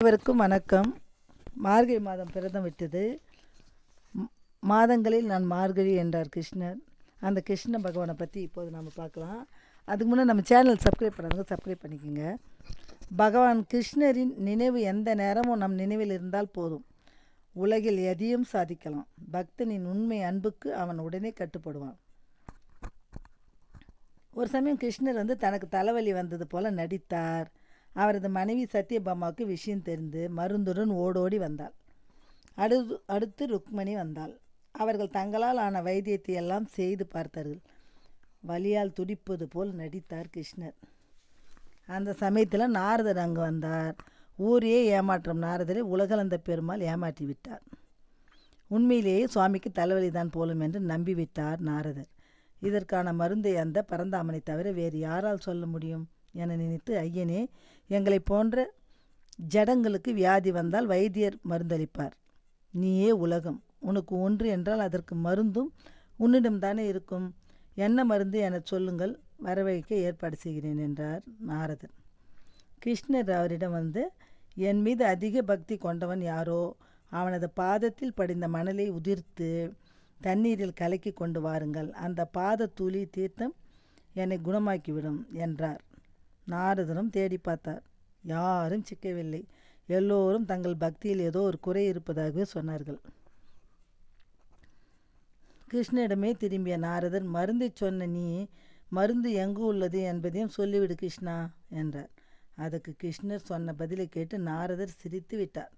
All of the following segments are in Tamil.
அனைவருக்கும் வணக்கம். மார்கழி மாதம் பிறந்தம் விட்டது. மாதங்களில் நான் மார்கழி என்றார் கிருஷ்ணர். அந்த கிருஷ்ண பகவானை பற்றி இப்போது நம்ம பார்க்கலாம். அதுக்கு முன்னே நம்ம சேனல் சப்ஸ்கிரைப் பண்ணாதவங்க சப்ஸ்கிரைப் பண்ணிக்கோங்க. பகவான் கிருஷ்ணரின் நினைவு எந்த நேரமும் நம் நினைவில் இருந்தால் போதும். உலகில் எதையும் சாதிக்கலாம். பக்தனின் உண்மை அன்புக்கு அவன் உடனே கட்டுப்படுவான். ஒரு சமயம் கிருஷ்ணர் வந்து தனக்கு தலைவலி வந்தது போல் நடித்தார். அவரது மனைவி சத்யபாமாவுக்கு விஷயம் தெரிந்து மருந்துடன் ஓடோடி வந்தாள். அடுத்து அடுத்து ருக்மணி வந்தாள். அவர்கள் தங்களால் ஆன வைத்தியத்தை எல்லாம் செய்து பார்த்தார்கள். வலியால் துடிப்பது போல் நடித்தார் கிருஷ்ணர். அந்த சமயத்தில் நாரதர் அங்கு வந்தார். ஊரையே ஏமாற்றும். நாரதரை உலகளந்த பெருமாள் ஏமாற்றி விட்டார். உண்மையிலேயே சுவாமிக்கு தலைவலி தான் போலும் என்று நம்பிவிட்டார் நாரதர். இதற்கான மருந்தை அந்த பரந்தாமனை தவிர வேறு யாரால் சொல்ல முடியும்? என நினைத்து ஐயனே எங்களை போன்ற ஜடங்களுக்கு வியாதி வந்தால் வைத்தியர் மருந்தளிப்பார். நீயே உலகம். உனக்கு ஒன்று என்றால் அதற்கு மருந்தும் உன்னிடம்தானே இருக்கும். என்ன மருந்து என சொல்லுங்கள். வரவழைக்க ஏற்பாடு செய்கிறேன் என்றார் நாரதன். கிருஷ்ணர் அவரிடம் வந்து என் மீது அதிக பக்தி கொண்டவன் யாரோ? அவனது பாதத்தில் படிந்த மணலை உதிர்த்து தண்ணீரில் கலக்கி கொண்டு வாருங்கள். அந்த பாத தூளி தீர்த்தம் என்னை குணமாக்கிவிடும் என்றார். நாரதரும் தேடி பார்த்தார். யாரும் சிக்கவில்லை. எல்லோரும் தங்கள் பக்தியில் ஏதோ ஒரு குறை இருப்பதாகவே சொன்னார்கள். கிருஷ்ணரிடமே திரும்பிய நாரதர் மருந்தை சொன்ன நீ மருந்து எங்கு உள்ளது என்பதையும் சொல்லிவிடு கிருஷ்ணா என்றார். அதற்கு கிருஷ்ணர் சொன்ன பதிலை கேட்டு நாரதர் சிரித்து விட்டார்.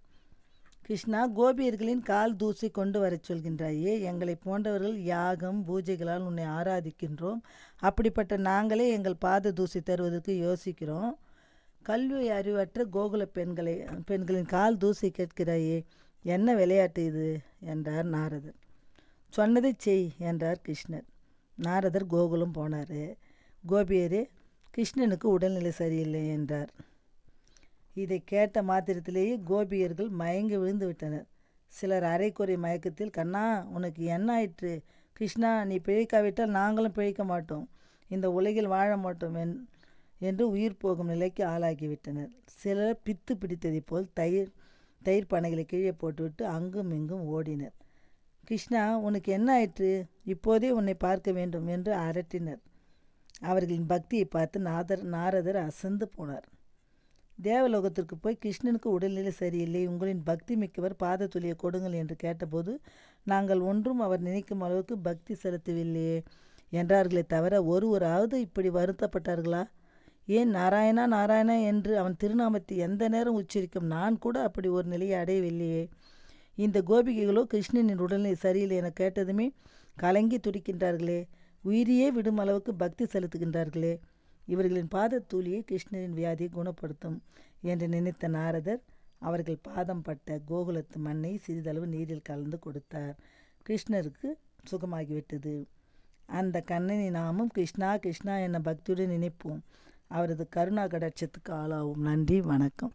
கிருஷ்ணா கோபியர்களின் கால் தூசி கொண்டு வரச் சொல்கின்றாயே எங்களை போன்றவர்கள் யாகம் பூஜைகளால் உன்னை ஆராதிக்கின்றோம். அப்படிப்பட்ட நாங்களே எங்கள் பாத தூசி தருவதற்கு யோசிக்கிறோம். கல்வி அறிவற்ற கோகுல பெண்களை பெண்களின் கால் தூசி கேட்கிறாயே என்ன விளையாட்டு இது? என்றார் நாரதர். சொன்னதை செய் என்றார் கிருஷ்ணர். நாரதர் கோகுலம் போனார். கோபியரே கிருஷ்ணனுக்கு உடல்நிலை சரியில்லை என்றார். இதை கேட்ட மாத்திரத்திலேயே கோபியர்கள் மயங்கி விழுந்து விட்டனர். சிலர் அரைக்குறை மயக்கத்தில் கண்ணா உனக்கு என்ன ஆயிற்று? கிருஷ்ணா நீ பிழைக்காவிட்டால் நாங்களும் பிழைக்க மாட்டோம். இந்த உலகில் வாழ மாட்டோம் என் என்று உயிர் போகும் நிலைக்கு ஆளாகிவிட்டனர் சிலர் பித்து பிடித்ததைப் போல் தயிர் தயிர் பனைகளை கீழே போட்டுவிட்டு அங்கும் இங்கும் ஓடினர். கிருஷ்ணா உனக்கு என்ன ஆயிற்று? இப்போதே உன்னை பார்க்க வேண்டும் என்று அரட்டினர். அவர்களின் பக்தியை பார்த்து நாதர் நாரதர் அசந்து போனார். தேவலோகத்திற்கு போய் கிருஷ்ணனுக்கு உடல்நிலை சரியில்லை உங்களின் பக்தி மிக்கவர் பாத துளியை கொடுங்கள் என்று கேட்டபோது நாங்கள் ஒன்றும் அவர் நினைக்கும் அளவுக்கு பக்தி செலுத்தவில்லையே என்றார்களே தவிர ஒருவராவது இப்படி வருத்தப்பட்டார்களா? ஏன் நாராயணா நாராயணா என்று அவன் திருநாமத்தை எந்த நேரம் உச்சரிக்கும்? நான் கூட அப்படி ஒரு நிலையை அடையவில்லையே. இந்த கோபிகைகளோ கிருஷ்ணனின் உடல்நிலை சரியில்லை என கேட்டதுமே கலங்கி துடிக்கின்றார்களே. உயிரையே விடும் அளவுக்கு பக்தி செலுத்துகின்றார்களே. இவர்களின் பாதத்தூளியை கிருஷ்ணரின் வியாதியை குணப்படுத்தும் என்று நினைத்த நாரதர் அவர்கள் பாதம் பட்ட கோகுலத்து மண்ணை சிறிதளவு நீரில் கலந்து கொடுத்தார். கிருஷ்ணருக்கு சுகமாகிவிட்டது. அந்த கண்ணனை நாமும் கிருஷ்ணா கிருஷ்ணா என பக்தியுடன் நினைப்போம். அவரது கருணா கடாட்சத்துக்கு ஆளாவும். நன்றி வணக்கம்.